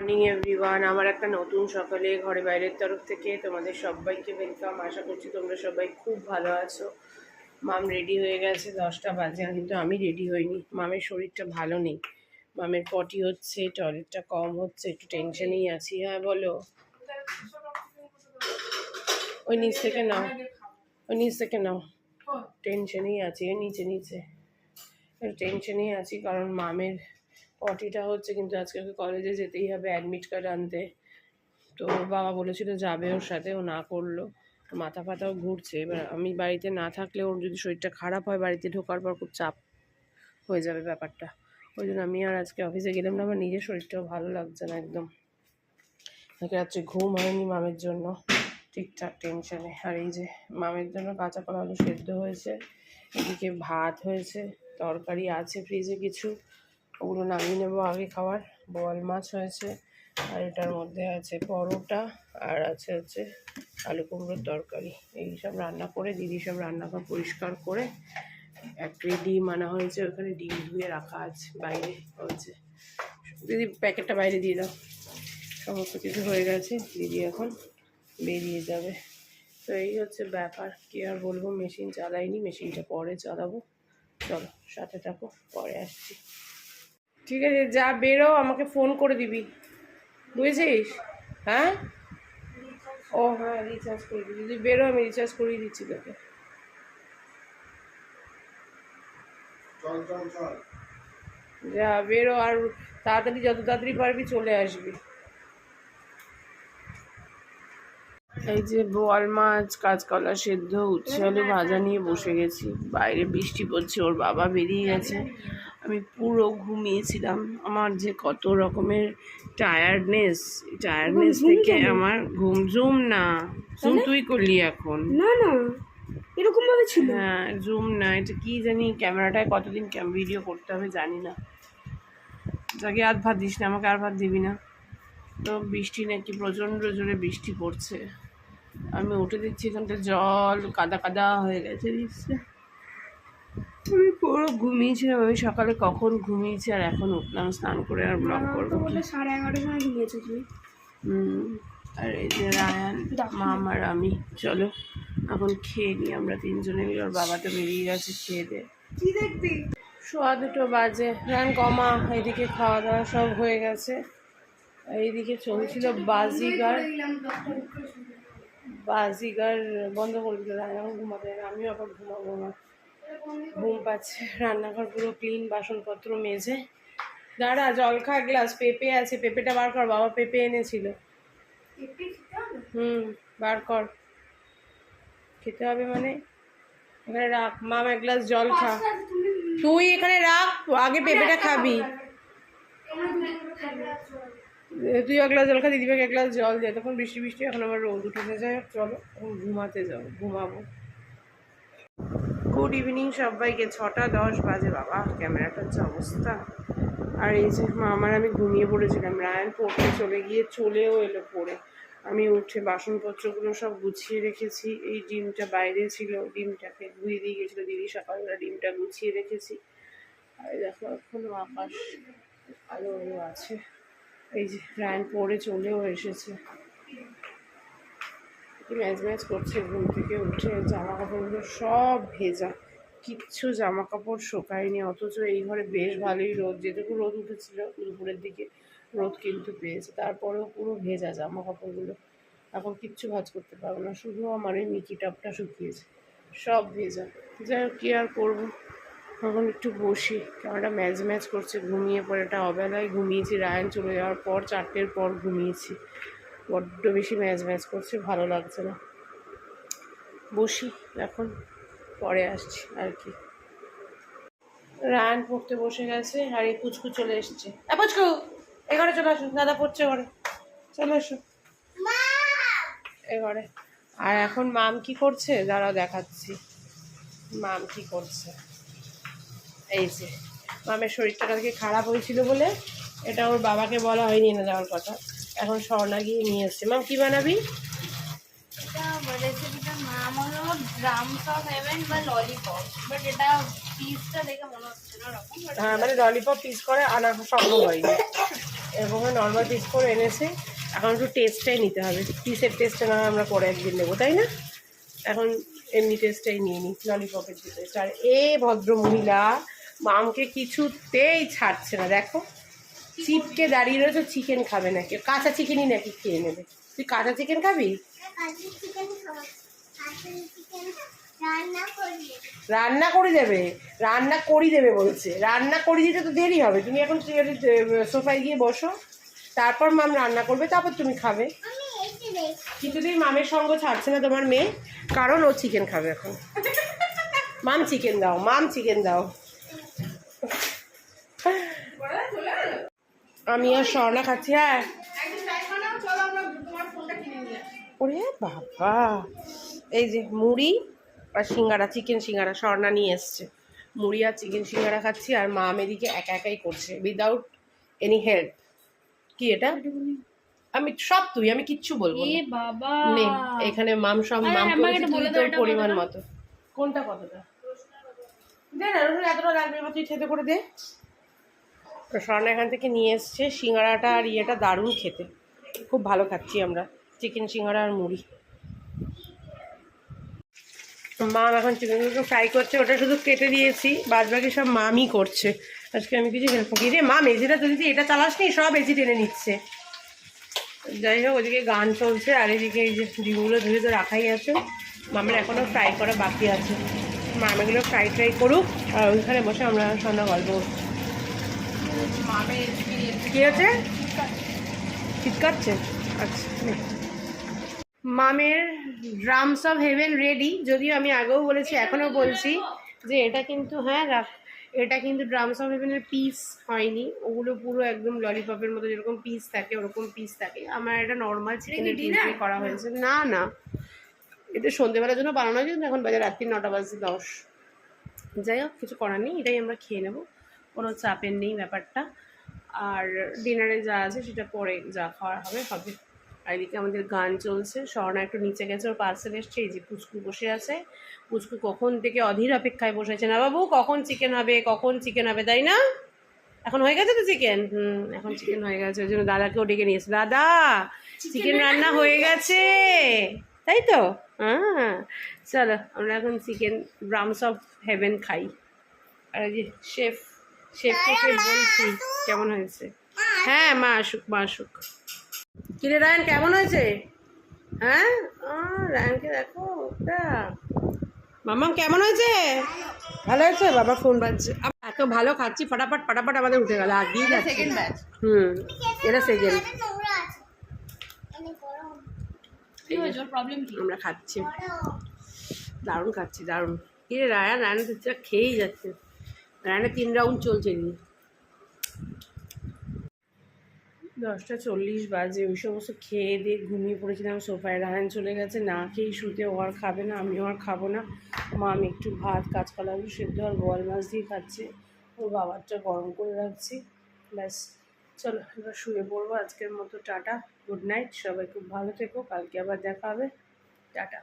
Morning everyone আমার একটা নতুন সকালে ঘরে বাইরের তরফ থেকে তোমাদের সবাইকে ওয়েলকাম আশা করছি তোমরা সবাই খুব ভালো আছো। মাম রেডি হয়ে গেছে দশটা বাজে কিন্তু আমি রেডি হইনি। মামের শরীরটা ভালো নেই। মামের পটি হচ্ছে টয়লেটটা কম হচ্ছে একটু টেনশনেই আছি। হ্যাঁ বলো। ওই নিচ থেকে নাও। ওই নিচ থেকে নাও। টেনশনেই আছি ওই নিচে নিচে। একটু টেনশনেই আছি কারণ মামের পটিটা হচ্ছে কিন্তু আজকে ওকে কলেজে যেতেই হবে অ্যাডমিট কার্ড আনতে। তো বাবা বলেছিল যাবে ওর সাথে, ও না করল। মাথা ফাতাও ঘুরছে। এবার আমি বাড়িতে না থাকলে ওর যদি শরীরটা খারাপ হয়, বাড়িতে ঢোকার পর খুব চাপ হয়ে যাবে ব্যাপারটা। ওই জন্য আমি আর আজকে অফিসে গেলাম না, আমার নিজের শরীরটাও ভালো লাগছে না একদম। রাত্রে ঘুম হয়নি মামের জন্য, ঠিকঠাক টেনশনে আর এই যে মামের জন্য কাঁচা কলা আলু সেদ্ধ হয়েছে, এদিকে ভাত হয়েছে, তরকারি আছে ফ্রিজে কিছু। ওগুলো নামিয়ে নেব আগে খাওয়ার বোয়াল মাছ হয়েছে, আর এটার মধ্যে আছে পরোটা, আর আছে হচ্ছে আলু কুমড়োর তরকারি। এই সব রান্না করে, দিদি সব রান্নাঘর পরিষ্কার করে এক ট্রে ডিম আনা হয়েছে, ওখানে ডিম ধুয়ে রাখা আছে বাইরে হয়েছে। দিদি প্যাকেটটা বাইরে দিয়ে দাও। সমস্ত কিছু হয়ে গেছে, দিদি এখন বেরিয়ে যাবে। তো এই হচ্ছে ব্যাপার, কি আর বলব, মেশিন চালাইনি, মেশিনটা পরে চালাবো। চলো, সাথে থাকো, পরে আসছি। ঠিক আছে যা বেরো আমাকে ফোন করে দিবি। বুঝেছিস? হ্যাঁ? ও হ্যাঁ রিচার্জ করে দিবি। যদি বেরো আমি রিচার্জ করিয়ে দিচ্ছি তোকে। যা বেরো আর তাড়াতাড়ি যত তাড়াতাড়ি পারবি চলে আসবি। এই যে বোয়াল মাছ কাঁচকলা সেদ্ধ উচ্ছে আলু ভাজা নিয়ে বসে গেছি। বাইরে বৃষ্টি পড়ছে ওর বাবা বেরিয়ে গেছে। আমি পুরো ঘুমিয়েছিলাম। আমার যে কত রকমের টায়ার্ডনেস টায়ার্ডনেস থেকে আমার ঘুম জুম না। জুম তুই করলি এখন। না না। এরকম ভাবে ছিল। হ্যাঁ জুম না। এটা কি জানি ক্যামেরাটায় কতদিন ভিডিও করতে হবে জানি না। যাকে আর ভাত দিস না আমাকে আর ভাত দিবি না। তো বৃষ্টি নাকি প্রচণ্ড জোরে বৃষ্টি পড়ছে। আমি উঠে দিচ্ছি এখানটা জল কাদা কাদা হয়ে গেছে দিচ্ছে। আমি পুরো ঘুমিয়েছিলাম। আমি সকালে কখন ঘুমিয়েছি আর এখন উঠলাম স্নান করে আর ব্লগ করব। বলে সাড়ে এগারোটার সময় ঘুমিয়েছো তুমি। হুম, আর এই যে রায়ান মাম আর আমি চলো। এখন খেয়ে নিই আমরা তিনজনে মিলে ওর বাবা তো বেরিয়ে গেছে খেয়ে দে। কি দেখবি? সোয়া দুটো বাজে। রান কমা এইদিকে খাওয়া দাওয়া সব হয়ে গেছে। আর এইদিকে চলছিল বাজিগার। বাজিগার বন্ধ করে দিল রান্নাঘর ঘুমাতে আমিও আবার ঘুমাবো না। ঘুম পাচ্ছে রান্নাঘর পুরো ক্লিন বাসনপত্র মেজে। দাঁড়া জল খা গ্লাস পেঁপে আছে পেঁপেটা বার কর বাবা পেঁপে এনেছিল। হুম বার কর। খেতে হবে মানে? এখানে রাখ মাম এক গ্লাস জল খা। তুই এখানে রাখ আগে পেঁপেটা খাবি। তুই এক গ্লাস জল খা দিদিভাইকে এক গ্লাস জল দেয় তখন বৃষ্টি বৃষ্টি এখন আমার রোদ উঠে। যায় চলো ঘুমাতে যাও ঘুমাবো। গুড ইভিনিং সবাইকে। ছটা দশ বাজে, বাবা ক্যামেরাটার যে অবস্থা। আর এই যে আমার আমি ঘুমিয়ে পড়েছিলাম। রায়ন পড়তে চলে গিয়ে চলেও এলো পড়ে। আমি উঠে বাসনপত্রগুলো সব গুছিয়ে রেখেছি। এই ডিমটা বাইরে ছিল, ডিমটাকে ধুয়ে দিয়ে গেছিল দিদি। সকালবেলা ডিমটা গুছিয়ে রেখেছি। আর দেখো, এখনও আকাশ আলো আছে। এই যে, রায়ন পড়ে চলেও এসেছে। কি ম্যাচ ম্যাচ করছে, ঘুম থেকে উঠে জামা কাপড়গুলো সব ভেজা। কিচ্ছু জামা কাপড় শোকায়নি, অথচ এই ঘরে বেশ ভালোই রোদ। যেটুকু রোদ উঠেছিল, দুপুরের দিকে রোদ কিন্তু পেয়েছে। তারপরেও পুরো ভেজা জামা কাপড়গুলো এখন কিচ্ছু ভাজ করতে পারব না, শুধু আমার এই মিকি টপটা শুকিয়েছে, সব ভেজা। যাই হোক, কী আর করব? এখন একটু বসি। ক্যামেরাটা ম্যাচ ম্যাচ করছে, ঘুমিয়ে পরে একটা অবেলায় ঘুমিয়েছি, রায়ন চলে যাওয়ার পর, চারটের পর ঘুমিয়েছি। বড্ড বেশি ম্যাচ ম্যাচ করছে, ভালো লাগছে না। বসি, এখন পরে আসছি আর কি। রায়ন পড়তে বসে গেছে আর এই পুচকু চলে এসছে। পুচকু এ ঘরে চলে আসুন, দাদা পড়ছে ঘরে। চলে এসো এ ঘরে। আর এখন মাম কি করছে? দাঁড়াও, দেখাচ্ছি। মাম কি করছে? এই যে, মামের শরীরটা কালকে খারাপ হয়েছিল বলে, এটা ওর বাবাকে বলা হয়নি না দেওয়ার কথা। এখন স্বর্ণা গিয়ে নিয়ে এসছে। মাম কি বানাবি? হ্যাঁ মানে ললিপপ পিস করে আনা সম্ভব হয়নি। এবং নর্মাল পিস করে এনেছে। এখন একটু টেস্টটাই নিতে হবে। পিসের টেস্টটা না আমরা পরে একদিন নেব তাই না? এখন এমনি টেস্টটাই নিয়ে নিই ললিপপের যে টেস্ট আর এ ভদ্র মহিলা মামকে কিছুতেই ছাড়ছে না দেখো। চিপকে দাঁড়িয়ে রয়েছে চিকেন খাবে নাকি? কাঁচা চিকেনই নাকি খেয়ে নেবে? তুই কাঁচা চিকেন খাবি? রান্না করে দেবে। রান্না করি দেবে বলছে। রান্না করি দিতে তো দেরি হবে। তুমি এখন সোফায় গিয়ে বসো। তারপর মাম রান্না করবে, তারপর তুমি খাবে। কিছুতেই মামের সঙ্গ ছাড়ছে না তোমার মেয়ে। কারণ ও চিকেন খাবে এখন। মাম চিকেন দাও, মাম চিকেন দাও। আমি আর স্বর্ণা খাচ্ছি হ্যাঁ। ওরে বাবা। এই যে মুড়ি আর সিঙ্গারা চিকেন সিঙ্গারা স্বর্ণা নিয়ে এসছে। মুড়ি আর চিকেন সিঙ্গারা খাচ্ছি আর মা এদিকে একা একাই করছে উইদাউট এনি হেল্প কি এটা? আমি সব তুই আমি কিচ্ছু বলব বাবা। নে এখানে মাম সব মাম তোর পরিমাণ মতো। কোনটা কতটা? দে না রসুন এতটা লাগবে তুই খেতে করে দে। স্বর্ণা এখান থেকে নিয়ে এসছে। সিঙ্গারাটা আর ইয়েটা দারুণ খেতে। খুব ভালো খাচ্ছি আমরা। চিকেন সিঙ্গারা আর মুড়ি। মাম এখন চিকেনগুলোকে ফ্রাই করছে। ওটা শুধু কেটে দিয়েছি। বাদ বাকি সব মামই করছে। আজকে আমি কিছু হেল্প করি রে মাম এজিটা তুই এটা চালাস নি, সব এজি টেনে নিচ্ছে। যাই হোক, ওদিকে গান চলছে আর এদিকে এই যে ডিমগুলো ধুয়ে তো রাখাই আছে। মামের এখনও ফ্রাই করা বাকি আছে। মাম এগুলো ফ্রাই ট্রাই করুক। আর ওইখানে বসে আমরা সন্ধ্যা গল্প। কি আছে? চিৎকাচ্ছে আচ্ছা মামের ড্রামস অফ হেভেন রেডি যদিও আমি আগেও বলেছি এখনও বলছি যে এটা কিন্তু হ্যাঁ এটা কিন্তু ড্রামস অফ হেভেনের পিস হয়নি। ওগুলো পুরো একদম ললিপপের মতো যেরকম পিস থাকে ওরকম পিস থাকে। আমার এটা নর্মাল চিকেনের পিস করা হয়েছে। না না। এটা সন্ধেবেলার জন্য বানানো হয়েছে এখন বাজার রাত্রি নটা বাজে দশ। যাই হোক কিছু করার নেই এটাই আমরা খেয়ে নেব। কোনো চাপের নেই ব্যাপারটা। আর ডিনারে যা আছে সেটা পরে যা খাওয়ার হবে হবে আর এদিকে আমাদের গান চলছে। স্বর্ণা একটু নিচে গেছে ওর পার্সেল এসছে এই যে পুচকু বসে আছে। পুচকু কখন থেকে অধীর অপেক্ষায় বসে আছে না বাবু কখন চিকেন হবে কখন চিকেন হবে তাই না? এখন হয়ে গেছে তো চিকেন হুম এখন চিকেন হয়ে গেছে ওই জন্য দাদাকেও ডেকে নিয়েছে দাদা চিকেন রান্না হয়ে গেছে। তাই তো? হ্যাঁ চলো আমরা এখন চিকেন ব্রামস অফ হেভেন খাই। আর এই যে শেফ বলছি কেমন হয়েছে? হ্যাঁ মা আসুক মা আসুক। কিরে রায়ন কেমন হয়েছে? হ্যাঁ? রায়নকে দেখো ওটা। মামাম কেমন হয়েছে? ভালো হয়েছে? বাবা ফোন বাজছে। এত ভালো খাচ্ছি ফটাফট ফটাফট আমাদের উঠে গেল। আগেই যাচ্ছে। হুম এটা সেকেন্ড আমরা খাচ্ছি। দারুণ খাচ্ছি দারুণ। কি রে রায়ান রায়ন খেয়েই যাচ্ছে। রায়নের তিন রাউন্ড চলছে নি। দশটা চল্লিশ বাজে, ওই সমস্ত খেয়ে দিয়ে ঘুমিয়ে পড়েছিলাম, সোফায় রায়ন চলে গেছে, না খেয়েই শুতে, ও আর খাবে না, আমিও আর খাব না। মা আমি একটু ভাত, কাঁচকলা আলু সেদ্ধ আর বল মাছ দিয়ে খাচ্ছে, ওর বাবারটা গরম করে রাখছি, ব্যাস। চলো, এবার শুয়ে পড়ব আজকের মতো, টাটা, গুড নাইট, সবাই খুব ভালো থেকো, কালকে আবার দেখা হবে, টাটা।